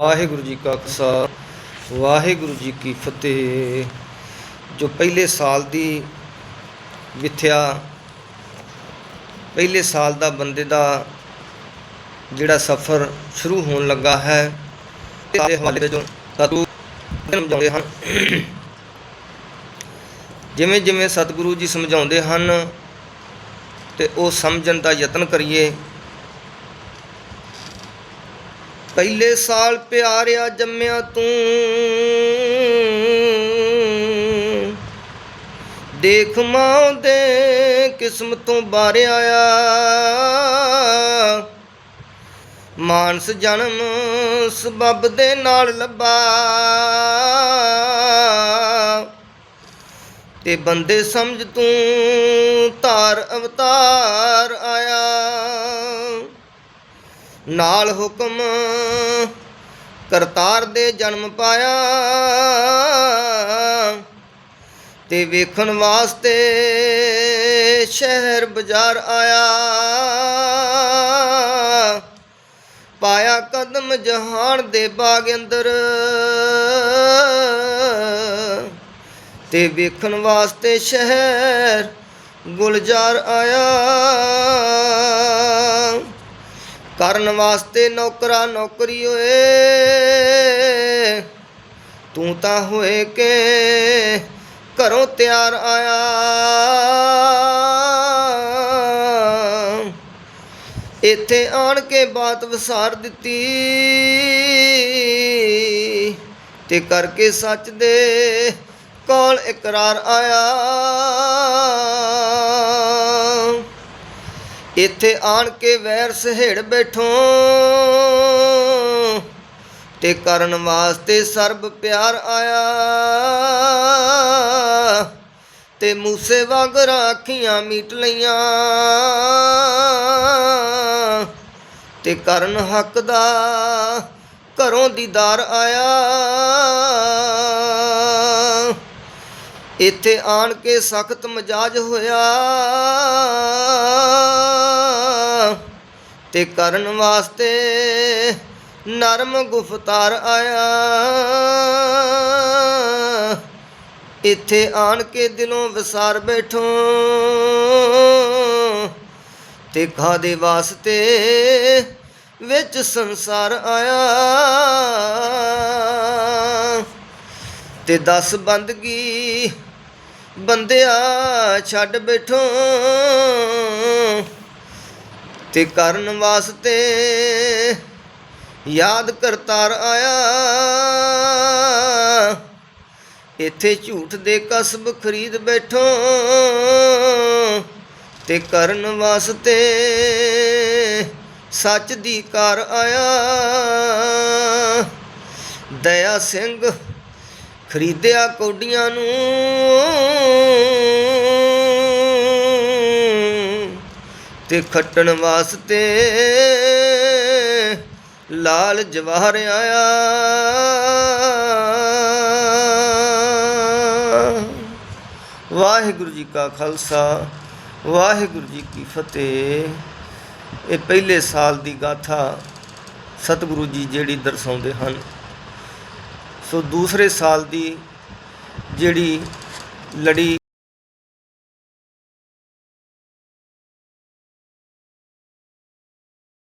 ਵਾਹਿਗੁਰੂ ਜੀ ਕਾ ਖਾਲਸਾ, ਵਾਹਿਗੁਰੂ ਜੀ ਕੀ ਫਤਿਹ। ਜੋ ਪਹਿਲੇ ਸਾਲ ਦੀ ਵਿਥਿਆ ਪਹਿਲੇ ਸਾਲ ਦਾ ਬੰਦੇ ਦਾ ਜਿਹੜਾ ਸਫ਼ਰ ਸ਼ੁਰੂ ਹੋਣ ਲੱਗਾ ਹੈ ਦੇ ਹਵਾਲੇ ਤੋਂ ਸਤਿਗੁਰੂ ਸਮਝਾਉਂਦੇ ਹਨ। ਜਿਵੇਂ ਜਿਵੇਂ ਸਤਿਗੁਰੂ ਜੀ ਸਮਝਾਉਂਦੇ ਹਨ, ਤੇ ਉਹ ਸਮਝਣ ਦਾ ਯਤਨ ਕਰੀਏ ਪਹਿਲੇ ਸਾਲ ਪਿਆਰਿਆ ਜੰਮਿਆ ਤੂੰ। ਦੇਖ ਮਾਂ ਦੇ ਕਿਸਮਤੋਂ ਬਾਹਰ ਆਇਆ। ਮਾਨਸ ਜਨਮ ਸਬੱਬ ਦੇ ਨਾਲ ਲੱਭਾ। ਤੇ ਬੰਦੇ ਸਮਝ ਤੂੰ ਧਾਰ ਅਵਤਾਰ ਆਇਆ। ਨਾਲ ਹੁਕਮ ਕਰਤਾਰ ਦੇ ਜਨਮ ਪਾਇਆ ਤੇ ਵੇਖਣ ਵਾਸਤੇ ਸ਼ਹਿਰ ਬਾਜ਼ਾਰ ਆਇਆ। ਪਾਇਆ ਕਦਮ ਜਹਾਨ ਦੇ ਬਾਗ ਅੰਦਰ ਤੇ ਵੇਖਣ ਵਾਸਤੇ ਸ਼ਹਿਰ ਗੁਲਜ਼ਾਰ ਆਇਆ। ਕਰਨ ਵਾਸਤੇ ਨੌਕਰਾ ਨੌਕਰੀ ਓਏ। ਤੂੰ ਤਾਂ ਹੋਏ ਕੇ ਘਰੋਂ ਤਿਆਰ ਆਇਆ। ਇੱਥੇ ਆਣ ਕੇ ਬਾਤ ਵਿਸਾਰ ਦਿੱਤੀ ਤੇ ਕਰਕੇ ਸੱਚ ਦੇ ਕੋਲ ਇਕਰਾਰ ਆਇਆ। ਇੱਥੇ ਆਣ ਕੇ ਵੈਰ ਸਹੇੜ ਬੈਠੋ। ਤੇ ਕਰਨ ਵਾਸਤੇ ਸਰਬ ਪਿਆਰ ਆਇਆ। ਤੇ ਮੂਸੇ ਵਾਂਗ ਰਾਖੀਆਂ ਮੀਟ ਲਈਆਂ। ਤੇ ਕਰਨ ਹੱਕ ਦਾ ਘਰੋਂ ਦੀਦਾਰ ਆਇਆ। ਇੱਥੇ ਆਣ ਕੇ ਸਖਤ ਮਜਾਜ ਹੋਇਆ। ਤੇ ਕਰਨ ਵਾਸਤੇ ਨਰਮ ਗੁਫਤਾਰ ਆਇਆ। ਇੱਥੇ ਆਣ ਕੇ ਦਿਲੋਂ ਵਿਸਾਰ ਬੈਠੋ। ਤੇ ਖਾਦੇ ਵਾਸਤੇ ਵਿੱਚ ਸੰਸਾਰ ਆਇਆ। ਤੇ ਦਸ ਬੰਦਗੀ ਬੰਦਿਆ ਛੱਡ ਬੈਠੋ। ਤੇ ਕਰਨ ਵਾਸਤੇ ਯਾਦ ਕਰਤਾਰ ਆਇਆ। ਇੱਥੇ ਝੂਠ ਦੇ ਕਸਬ ਖਰੀਦ ਬੈਠੋ। ਤੇ ਕਰਨ ਵਾਸਤੇ ਸੱਚ ਦੀ ਕਾਰ ਆਇਆ। ਦਇਆ ਸਿੰਘ ਖਰੀਦਿਆ ਕੋਡੀਆਂ ਨੂੰ। ਤੇ ਖੱਟਣ ਵਾਸਤੇ ਲਾਲ ਜਵਾਹਰ ਆਇਆ। ਵਾਹਿਗੁਰੂ ਜੀ ਕਾ ਖਾਲਸਾ, ਵਾਹਿਗੁਰੂ ਜੀ ਕੀ ਫਤਿਹ। ਇਹ ਪਹਿਲੇ ਸਾਲ ਦੀ ਗਾਥਾ ਸਤਿਗੁਰੂ ਜੀ ਜਿਹੜੀ ਦਰਸਾਉਂਦੇ ਹਨ। ਸੋ ਦੂਸਰੇ ਸਾਲ ਦੀ ਜਿਹੜੀ ਲੜੀ